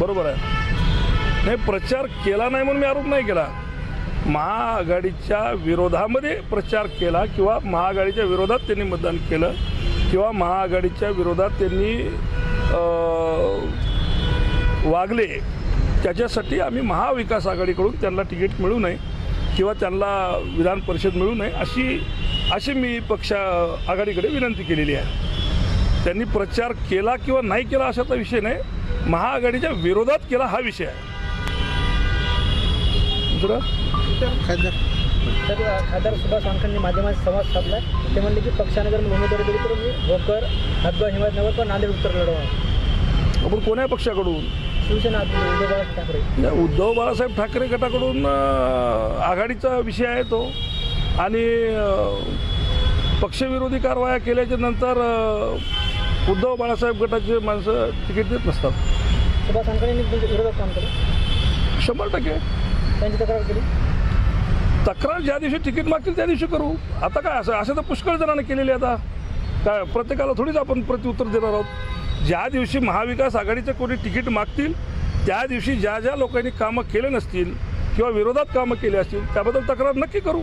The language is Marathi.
बरोबर आहे. नाही प्रचार केला नाही म्हणून मी आरोप नाही केला. महाआघाडीच्या विरोधामध्ये प्रचार केला किंवा महाआघाडीच्या विरोधात त्यांनी मतदान केलं किंवा महाआघाडीच्या विरोधात त्यांनी वागले त्याच्यासाठी आम्ही महाविकास आघाडीकडून त्यांना तिकीट मिळू नये किंवा त्यांना विधान परिषद मिळू नये अशी अशी मी पक्ष आघाडीकडे विनंती केलेली आहे. त्यांनी प्रचार केला किंवा नाही केला अशाचा विषय नाही. महाआघाडीच्या विरोधात केला हा विषय आहे. दुसरं? खासदार. तर खासदार सुभाष वानखडेंनी माध्यमात संवाद साधला ते म्हणले की पक्षाने जर उमेदवारी दिली तर मी भोकर हातगाव हिमायतनगर पण नांदेड उत्तर लढवणार. आपण कोण्या पक्षाकडून? शिवसेना उद्धव बाळासाहेब ठाकरे. उद्धव बाळासाहेब ठाकरे गटाकडून आघाडीचा विषय आहे तो. आणि पक्षविरोधी कारवाया केल्याच्यानंतर उद्धव बाळासाहेब गटाचे माणसं तिकीट देत नसतात. सुभाष वानखडेंनी तुमच्या विरोधात काम केलं? शंभर टक्के. त्यांची तक्रार केली? तक्रार ज्या दिवशी तिकीट मागतील त्या दिवशी करू. आता काय असं असं तर पुष्कळ जणांनी केलेली आता. काय प्रत्येकाला थोडीच आपण प्रत्युत्तर देणार आहोत. ज्या दिवशी महाविकास आघाडीचे कोणी तिकीट मागतील त्या दिवशी ज्या ज्या लोकांनी कामं केले नसतील किंवा विरोधात कामं केली असतील त्याबद्दल तक्रार नक्की करू.